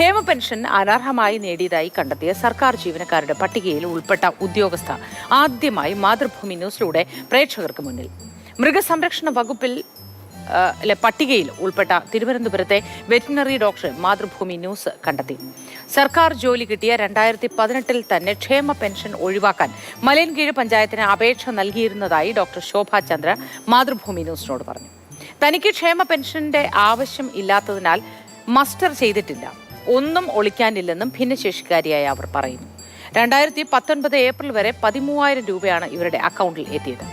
ക്ഷേമ പെൻഷൻ അനർഹമായി നേടിയതായി കണ്ടെത്തിയ സർക്കാർ ജീവനക്കാരുടെ പട്ടികയിൽ ഉൾപ്പെട്ട ഉദ്യോഗസ്ഥ ആദ്യമായി മാതൃഭൂമി ന്യൂസിലൂടെ പ്രേക്ഷകർക്ക് മുന്നിൽ. മൃഗസംരക്ഷണ വകുപ്പിൽ പട്ടികയിൽ ഉൾപ്പെട്ട തിരുവനന്തപുരത്തെ വെറ്റിനറി ഡോക്ടർ മാതൃഭൂമി ന്യൂസ് കണ്ടെത്തി. സർക്കാർ ജോലി കിട്ടിയ രണ്ടായിരത്തി പതിനെട്ടിൽ തന്നെ ക്ഷേമ പെൻഷൻ ഒഴിവാക്കാൻ മലയൻകീഴ് പഞ്ചായത്തിന് അപേക്ഷ നൽകിയിരുന്നതായി ഡോക്ടർ ശോഭ ചന്ദ്ര മാതൃഭൂമി ന്യൂസിനോട് പറഞ്ഞു. തനിക്ക് ക്ഷേമ പെൻഷന്റെ ആവശ്യം ഇല്ലാത്തതിനാൽ മസ്റ്റർ ചെയ്തിട്ടില്ല. ഒന്നും ഒളിക്കാനില്ലെന്നും ഭിന്നശേഷിക്കാരിയായ അവർ പറയുന്നു. രണ്ടായിരത്തി പത്തൊൻപത് ഏപ്രിൽ വരെ പതിമൂവായിരം രൂപയാണ് ഇവരുടെ അക്കൗണ്ടിൽ എത്തിയത്.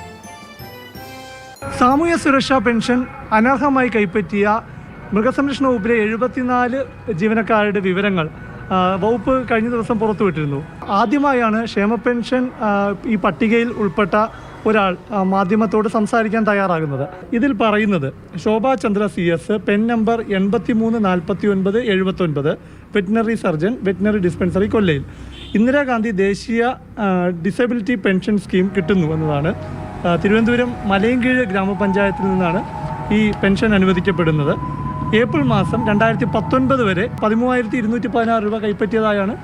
സാമൂഹ്യ സുരക്ഷാ പെൻഷൻ അനർഹമായി കൈപ്പറ്റിയ മൃഗസംരക്ഷണ വകുപ്പിലെ എഴുപത്തിനാല് ജീവനക്കാരുടെ വിവരങ്ങൾ വകുപ്പ് കഴിഞ്ഞ ദിവസം പുറത്തുവിട്ടിരുന്നു. ആദ്യമായാണ് ക്ഷേമ പെൻഷൻ ഈ പട്ടികയിൽ ഉൾപ്പെട്ട ഒരാൾ മാധ്യമത്തോട് സംസാരിക്കാൻ തയ്യാറാകുന്നത്. ഇതിൽ പറയുന്നത് Shobha Chandra C S pen number എൺപത്തി മൂന്ന് നാൽപ്പത്തി ഒൻപത് എഴുപത്തൊൻപത് വെറ്റിനറി സർജൻ വെറ്റിനറി ഡിസ്പെൻസറി കൊല്ലയിൽ ഇന്ദിരാഗാന്ധി ദേശീയ ഡിസബിലിറ്റി പെൻഷൻ സ്കീം കിട്ടുന്നു എന്നതാണ്. തിരുവനന്തപുരം മലയൻകീഴ് ഗ്രാമപഞ്ചായത്തിൽ നിന്നാണ് ഈ പെൻഷൻ അനുവദിക്കപ്പെടുന്നത്. ഏപ്രിൽ മാസം രണ്ടായിരത്തി പത്തൊൻപത് വരെ പതിമൂവായിരത്തി ഇരുന്നൂറ്റി പതിനാറ് രൂപ കൈപ്പറ്റിയതായാണ്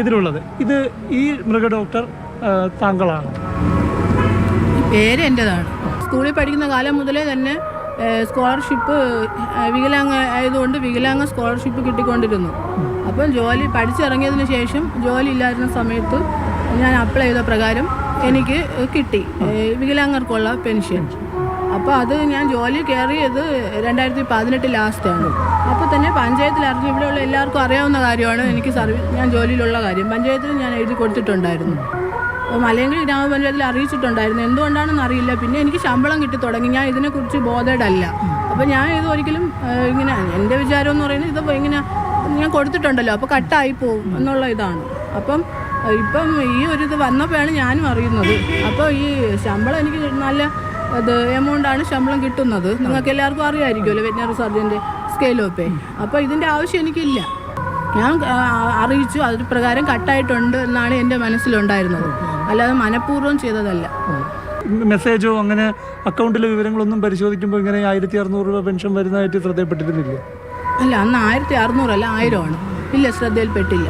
ഇതിലുള്ളത്. ഇത് ഈ മൃഗ ഡോക്ടർ താങ്കളാണ്. പേര് എന്റെതാണ്. സ്കൂളിൽ പഠിക്കുന്ന കാലം മുതലേ തന്നെ സ്കോളർഷിപ്പ് വികലാംഗ ആയതുകൊണ്ട് വികലാംഗ സ്കോളർഷിപ്പ് കിട്ടിക്കൊണ്ടിരുന്നു. അപ്പം ജോലി പഠിച്ചിറങ്ങിയതിന് ശേഷം ജോലി ഇല്ലായിരുന്ന സമയത്ത് ഞാൻ അപ്ലൈ ചെയ്ത പ്രകാരം എനിക്ക് കിട്ടി വികലാംഗർക്കുള്ള പെൻഷൻ. അപ്പോൾ അത് ഞാൻ ജോലി കയറിയത് രണ്ടായിരത്തി പതിനെട്ട് ലാസ്റ്റാണ് അപ്പോൾ തന്നെ പഞ്ചായത്തിൽ അറിഞ്ഞ് ഇവിടെയുള്ള എല്ലാവർക്കും അറിയാവുന്ന കാര്യമാണ് എനിക്ക് സർവീസ് ഞാൻ ജോലിയിലുള്ള കാര്യം. പഞ്ചായത്തിൽ ഞാൻ എഴുതി കൊടുത്തിട്ടുണ്ടായിരുന്നു. അപ്പോൾ മലയങ്കി ഗ്രാമപഞ്ചായത്തിൽ അറിയിച്ചിട്ടുണ്ടായിരുന്നു. എന്തുകൊണ്ടാണെന്ന് അറിയില്ല. പിന്നെ എനിക്ക് ശമ്പളം കിട്ടി തുടങ്ങി. ഞാൻ ഇതിനെക്കുറിച്ച് ബോധേഡല്ല. അപ്പോൾ ഞാൻ ഇത് ഒരിക്കലും ഇങ്ങനെ എന്റെ വിചാരം എന്ന് പറയുന്നത് ഇത് ഇങ്ങനെ ഞാൻ കൊടുത്തിട്ടുണ്ടല്ലോ. അപ്പോൾ കട്ടായി പോകും എന്നുള്ള ഇതാണ്. അപ്പം ഇപ്പം ഈ ഒരു ഇത് വന്നപ്പോഴാണ് ഞാനും അറിയുന്നത്. അപ്പോൾ ഈ ശമ്പളം എനിക്ക് നല്ല അത് എമൗണ്ടാണ് ശമ്പളം കിട്ടുന്നത്. നിങ്ങൾക്ക് എല്ലാവർക്കും അറിയാമായിരിക്കുമല്ലോ വെറ്റിനറി സർജന്റെ സ്കെയിലോ പേ അപ്പോൾ ഇതിന്റെ ആവശ്യം എനിക്കില്ല. ഞാൻ അറിയിച്ചു. അതിന് പ്രകാരം കട്ടായിട്ടുണ്ട് എന്നാണ് എന്റെ മനസ്സിലുണ്ടായിരുന്നത്. അല്ലാതെ മനഃപൂർവം ചെയ്തതല്ല. മെസ്സേജോ അങ്ങനെ അക്കൗണ്ടിലെ വിവരങ്ങളൊന്നും പരിശോധിക്കുമ്പോൾ ഇങ്ങനെ ആയിരത്തി അറുന്നൂറ് രൂപ പെൻഷൻ വരുന്നതായിട്ട് ശ്രദ്ധയിൽപ്പെട്ടിരുന്നില്ല അല്ല അന്ന് ആയിരത്തി അറുന്നൂറല്ല ആയിരമാണ്. ഇല്ല ശ്രദ്ധയിൽപ്പെട്ടില്ല.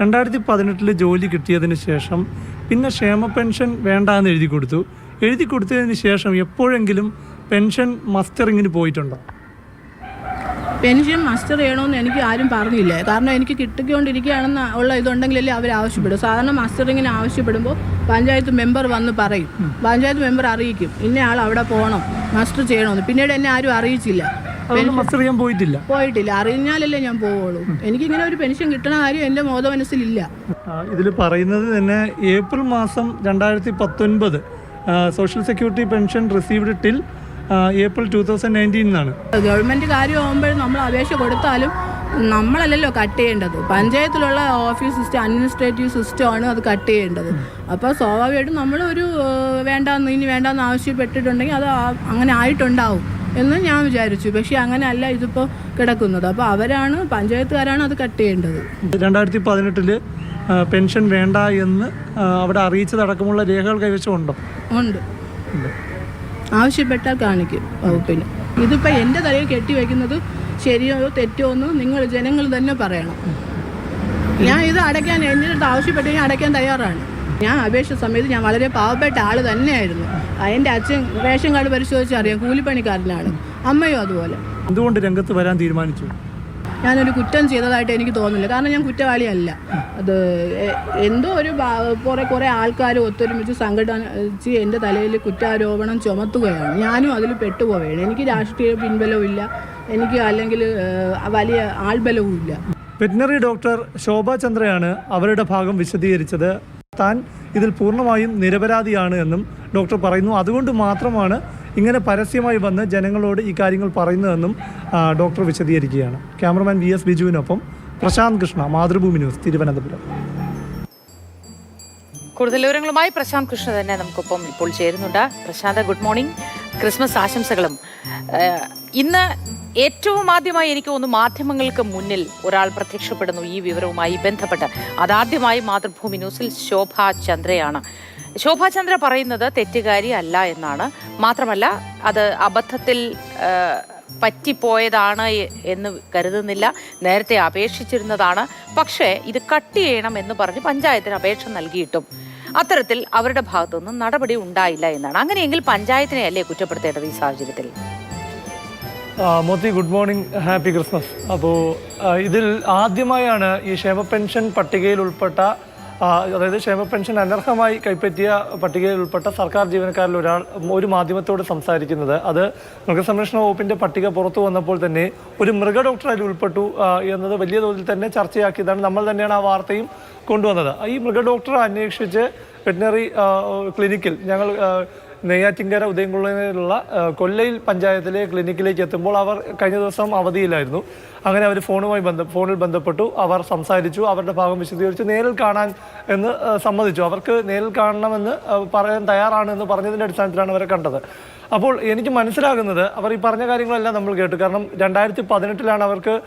രണ്ടായിരത്തി പതിനെട്ടിൽ ജോലി കിട്ടിയതിന് ശേഷം പിന്നെ ക്ഷേമ പെൻഷൻ വേണ്ട എന്ന് എഴുതി കൊടുത്തു. എഴുതി കൊടുത്തതിന് ശേഷം എപ്പോഴെങ്കിലും പെൻഷൻ മസ്റ്ററിങ്ങിന് പോയിട്ടുണ്ടോ? പെൻഷൻ മസ്റ്റർ ചെയ്യണമെന്ന് എനിക്ക് ആരും പറഞ്ഞില്ല? കാരണം എനിക്ക് കിട്ടിക്കൊണ്ടിരിക്കുകയാണെന്ന് ഉള്ള ഇതുണ്ടെങ്കിലല്ലേ അവർ ആവശ്യപ്പെടും. സാധാരണ മസ്റ്ററിങ്ങിന് ആവശ്യപ്പെടുമ്പോൾ പഞ്ചായത്ത് മെമ്പർ വന്ന് പറയും. പഞ്ചായത്ത് മെമ്പർ അറിയിക്കും. ഇന്ന ആൾ അവിടെ പോകണം മസ്റ്റർ ചെയ്യണമെന്ന് പിന്നീട് എന്നെ ആരും അറിയിച്ചില്ല. മസ്റ്റർ ചെയ്യാൻ പോയിട്ടില്ല. പോയിട്ടില്ല. അറിഞ്ഞാലല്ലേ ഞാൻ പോവുള്ളൂ. എനിക്കിങ്ങനെ ഒരു പെൻഷൻ കിട്ടണ കാര്യം എന്റെ ബോധ മനസ്സിലില്ല ഇതിൽ പറയുന്നത് തന്നെ ഏപ്രിൽ മാസം രണ്ടായിരത്തി പത്തൊൻപത് social security pension received till April two thousand nineteen എന്നാണ് ഗവൺമെന്റ് കാര്യമാകുമ്പോൾ നമ്മൾ അപേക്ഷ കൊടുത്താലും നമ്മളല്ലല്ലോ കട്ട് ചെയ്യേണ്ടത്. പഞ്ചായത്തിലുള്ള ഓഫീസ് സിസ്റ്റം അഡ്മിനിസ്ട്രേറ്റീവ് സിസ്റ്റം ആണ് അത് കട്ട് ചെയ്യേണ്ടത്. അപ്പോൾ സ്വാഭാവികമായിട്ടും നമ്മളൊരു ഒരു വേണ്ടാന്ന് ഇനി വേണ്ടാന്ന് ആവശ്യപ്പെട്ടിട്ടുണ്ടെങ്കിൽ അത് അങ്ങനെ ആയിട്ടുണ്ടാവും എന്ന് ഞാൻ വിചാരിച്ചു. പക്ഷേ അങ്ങനെ അല്ല ഇതിപ്പോൾ കിടക്കുന്നത്. അപ്പോൾ അവരാണ് പഞ്ചായത്തുകാരാണ് അത് കട്ട് ചെയ്യേണ്ടത്. രണ്ടായിരത്തി പതിനെട്ടിൽ പെൻഷൻ വേണ്ട എന്ന് അവിടെ അറിയിച്ചതടക്കമുള്ള രേഖകൾ കൈവശമുണ്ടോ? ഉണ്ട്. ആവശ്യപ്പെട്ടാൽ കാണിക്കും വകുപ്പിന്. ഇതിപ്പോൾ എന്റെ തലയിൽ കെട്ടിവെക്കുന്നത് ശരിയോ തെറ്റോ എന്ന് നിങ്ങൾ ജനങ്ങൾ തന്നെ പറയണം. ഞാൻ ഇത് അടയ്ക്കാൻ എന്റെ അടുത്ത് ആവശ്യപ്പെട്ട് ഞാൻ അടയ്ക്കാൻ തയ്യാറാണ്. ഞാൻ അപേക്ഷ സമയത്ത് ഞാൻ വളരെ പാവപ്പെട്ട ആൾ തന്നെയായിരുന്നു. എന്റെ അച്ഛൻ റേഷൻ കാർഡ് പരിശോധിച്ച് അറിയാം കൂലിപ്പണിക്കാരനാണ്. അമ്മയും അതുപോലെ. എന്തുകൊണ്ട് രംഗത്ത് വരാൻ തീരുമാനിച്ചു? ഞാനൊരു കുറ്റം ചെയ്തതായിട്ട് എനിക്ക് തോന്നുന്നില്ല. കാരണം ഞാൻ കുറ്റവാളിയല്ല. അത് എന്തോ ഒരു കുറേ കുറേ ആൾക്കാർ ഒത്തൊരുമിച്ച് സംഘടിച്ച് എന്റെ തലയിൽ കുറ്റാരോപണം ചുമത്തുകയാണ്. ഞാനും അതിൽ പെട്ടുപോവുകയാണ്. എനിക്ക് രാഷ്ട്രീയ പിൻബലവും ഇല്ല. എനിക്ക് അല്ലെങ്കിൽ വലിയ ആൾബലവും ഇല്ല. വെറ്റിനറി ഡോക്ടർ ശോഭ ചന്ദ്രയാണ് അവരുടെ ഭാഗം വിശദീകരിച്ചത്. താൻ ഇതിൽ പൂർണമായും നിരപരാധിയാണ് എന്നും ഡോക്ടർ പറയുന്നു. അതുകൊണ്ട് മാത്രമാണ് ഇങ്ങനെ പരസ്യമായി വന്ന് ജനങ്ങളോട് ഈ കാര്യങ്ങൾ പറയുന്നതെന്നും ഡോക്ടർ വിശദീകരിക്കുകയാണ്. ക്യാമറമാൻ വി എസ് ബിജുവിനൊപ്പം പ്രശാന്ത് കൃഷ്ണ മാതൃഭൂമി ന്യൂസ് തിരുവനന്തപുരം. കൂടുതൽ വിവരങ്ങളുമായി പ്രശാന്ത് കൃഷ്ണ തന്നെ നമുക്കൊപ്പം ഇപ്പോൾ ചേരുന്നുണ്ട്. Prashant good morning. ക്രിസ്മസ് ആശംസകളും. ഇന്ന് ഏറ്റവും ആദ്യമായി എനിക്ക് തോന്നുന്നു മാധ്യമങ്ങൾക്ക് മുന്നിൽ ഒരാൾ പ്രത്യക്ഷപ്പെടുന്നു ഈ വിവരവുമായി ബന്ധപ്പെട്ട്. അതാദ്യമായി മാതൃഭൂമി ന്യൂസിൽ ശോഭ ചന്ദ്രയാണ്. ശോഭ ചന്ദ്ര പറയുന്നത് തെറ്റുകാരി അല്ല എന്നാണ്. മാത്രമല്ല അത് അബദ്ധത്തിൽ പറ്റിപ്പോയതാണ് എന്ന് കരുതുന്നില്ല. നേരത്തെ അപേക്ഷിച്ചിരുന്നതാണ്. പക്ഷേ ഇത് കട്ട് ചെയ്യണം എന്ന് പറഞ്ഞ് പഞ്ചായത്തിന് അപേക്ഷ നൽകിയിട്ടും അത്തരത്തിൽ അവരുടെ ഭാഗത്തുനിന്നും നടപടി ഉണ്ടായില്ല എന്നാണ്. അങ്ങനെയെങ്കിൽ പഞ്ചായത്തിനെ അല്ലേ കുറ്റപ്പെടുത്തേണ്ടത് ഈ സാഹചര്യത്തിൽ? മോത്തി ഗുഡ് മോർണിംഗ് ഹാപ്പി ക്രിസ്മസ്. അപ്പോൾ ഇതിൽ ആദ്യമായാണ് ഈ ക്ഷേമ പെൻഷൻ പട്ടികയിൽ ഉൾപ്പെട്ട അതായത് ക്ഷേമ പെൻഷൻ അനർഹമായി കൈപ്പറ്റിയ പട്ടികയിൽ ഉൾപ്പെട്ട സർക്കാർ ജീവനക്കാരിൽ ഒരാൾ ഒരു മാധ്യമത്തോട് സംസാരിക്കുന്നത്. അത് മൃഗസംരക്ഷണ വകുപ്പിന്റെ പട്ടിക പുറത്തു വന്നപ്പോൾ തന്നെ ഒരു മൃഗ ഡോക്ടർ അതിൽ ഉൾപ്പെട്ടു എന്നത് വലിയ തോതിൽ തന്നെ ചർച്ചയാക്കിയതാണ്. നമ്മൾ തന്നെയാണ് ആ വാർത്തയും കൊണ്ടുവന്നത്. ഈ മൃഗ ഡോക്ടറെ അന്വേഷിച്ച് വെറ്റിനറി ക്ലിനിക്കിൽ ഞങ്ങൾ നെയ്യാറ്റിങ്കര ഉദയംകുളയിലുള്ള ആ, കൊല്ലയിൽ പഞ്ചായത്തിലെ ക്ലിനിക്കിലേക്ക് എത്തുമ്പോൾ അവർ കഴിഞ്ഞ ദിവസം അവധിയിലായിരുന്നു. അങ്ങനെ അവർ ഫോണുമായി ബന്ധ ഫോണിൽ ബന്ധപ്പെട്ടു. അവർ സംസാരിച്ചു. അവരുടെ ഭാഗം വിശദീകരിച്ചു. നേരിൽ കാണാൻ എന്ന് സമ്മതിച്ചു. അവർക്ക് നേരിൽ കാണണമെന്ന് പറയാൻ തയ്യാറാണെന്ന് പറഞ്ഞതിന്റെ അടിസ്ഥാനത്തിലാണ് അവരെ കണ്ടത്. അപ്പോൾ എനിക്ക് മനസ്സിലാകുന്നത് അവർ ഈ പറഞ്ഞ കാര്യങ്ങളെല്ലാം നമ്മൾ കേട്ടു. കാരണം രണ്ടായിരത്തി പതിനെട്ടിലാണ് അവർക്ക്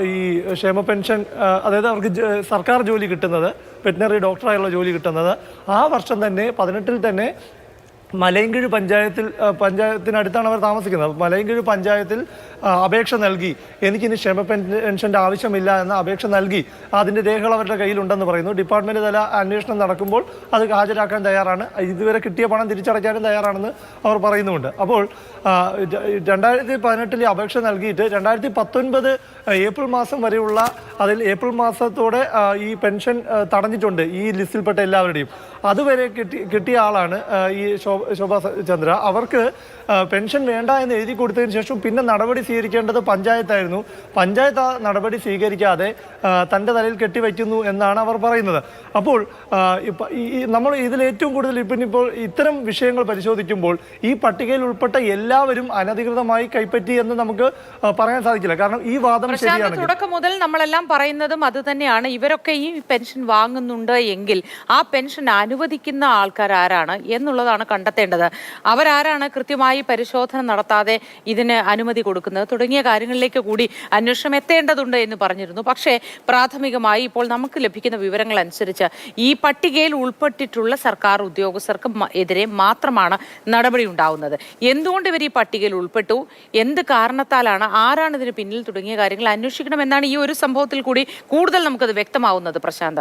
ഈ ക്ഷേമ പെൻഷൻ അതായത് അവർക്ക് സർക്കാർ ജോലി കിട്ടുന്നത് വെറ്റിനറി ഡോക്ടറായുള്ള ജോലി കിട്ടുന്നത്. ആ വർഷം തന്നെ പതിനെട്ടിൽ തന്നെ മലയൻകീഴ് പഞ്ചായത്തിൽ പഞ്ചായത്തിനടുത്താണ് അവർ താമസിക്കുന്നത്. മലയൻകീഴ് പഞ്ചായത്തിൽ അപേക്ഷ നൽകി. എനിക്കിനി ക്ഷേമ പെൻ- പെൻഷന്റെ ആവശ്യമില്ല എന്ന അപേക്ഷ നൽകി. അതിന്റെ രേഖകൾ അവരുടെ കയ്യിലുണ്ടെന്ന് പറയുന്നു. ഡിപ്പാർട്ട്മെന്റ് തല അന്വേഷണം നടക്കുമ്പോൾ അത് ഹാജരാക്കാൻ തയ്യാറാണ്. ഇതുവരെ കിട്ടിയ പണം തിരിച്ചടയ്ക്കാനും തയ്യാറാണെന്ന് അവർ പറയുന്നുമുണ്ട്. അപ്പോൾ രണ്ടായിരത്തി പതിനെട്ടിൽ അപേക്ഷ നൽകിയിട്ട് രണ്ടായിരത്തി പത്തൊൻപത് ഏപ്രിൽ മാസം വരെയുള്ള അതിൽ ഏപ്രിൽ മാസത്തോടെ ഈ പെൻഷൻ തടഞ്ഞിട്ടുണ്ട് ഈ ലിസ്റ്റിൽപ്പെട്ട എല്ലാവരുടെയും. അതുവരെ കിട്ടി കിട്ടിയ ആളാണ് ഈ ശോഭ ശോഭ ചന്ദ്ര അവർക്ക് പെൻഷൻ വേണ്ട എന്ന് എഴുതി കൊടുത്തതിന് ശേഷം പിന്നെ നടപടി സ്വീകരിക്കേണ്ടത് പഞ്ചായത്തായിരുന്നു. പഞ്ചായത്ത് ആ നടപടി സ്വീകരിക്കാതെ തന്റെ തലയിൽ കെട്ടിവയ്ക്കുന്നു എന്നാണ് അവർ പറയുന്നത്. അപ്പോൾ നമ്മൾ ഇതിൽ ഏറ്റവും കൂടുതൽ ഇപ്പം ഇപ്പോൾ ഇത്തരം വിഷയങ്ങൾ പരിശോധിക്കുമ്പോൾ ഈ പട്ടികയിൽ ഉൾപ്പെട്ട എല്ലാവരും അനധികൃതമായി കൈപ്പറ്റി എന്ന് നമുക്ക് പറയാൻ സാധിക്കില്ല. കാരണം ഈ വാദം ശരിയാണ് തുടക്കം മുതൽ നമ്മളെല്ലാം പറയുന്നതും അത് തന്നെയാണ്. ഇവരൊക്കെ ഈ പെൻഷൻ വാങ്ങുന്നുണ്ട് എങ്കിൽ ആ പെൻഷൻ അനുവദിക്കുന്ന ആൾക്കാർ ആരാണ് എന്നുള്ളതാണ് കണ്ടെത്തേണ്ടത്. അവരാരാണ് കൃത്യമായി പരിശോധന നടത്താതെ ഇതിന് അനുമതി കൊടുക്കുന്നത്? തുടങ്ങിയ കാര്യങ്ങളിലേക്ക് കൂടി അന്വേഷണം എത്തേണ്ടതുണ്ട് എന്ന് പറഞ്ഞിരുന്നു. പക്ഷേ പ്രാഥമികമായി ഇപ്പോൾ നമുക്ക് ലഭിക്കുന്ന വിവരങ്ങൾ അനുസരിച്ച് ഈ പട്ടികയിൽ ഉൾപ്പെട്ടിട്ടുള്ള സർക്കാർ ഉദ്യോഗസ്ഥർക്ക് എതിരെ മാത്രമാണ് നടപടി ഉണ്ടാവുന്നത്. എന്തുകൊണ്ട് ഇവർ ഈ പട്ടികയിൽ ഉൾപ്പെട്ടു? എന്ത് കാരണത്താലാണ്? ആരാണ് ഇതിന് പിന്നിൽ? തുടങ്ങിയ കാര്യങ്ങൾ അന്വേഷിക്കണമെന്നാണ് ഈ ഒരു സംഭവത്തിൽ കൂടി കൂടുതൽ നമുക്കത് വ്യക്തമാവുന്നത് പ്രശാന്ത്.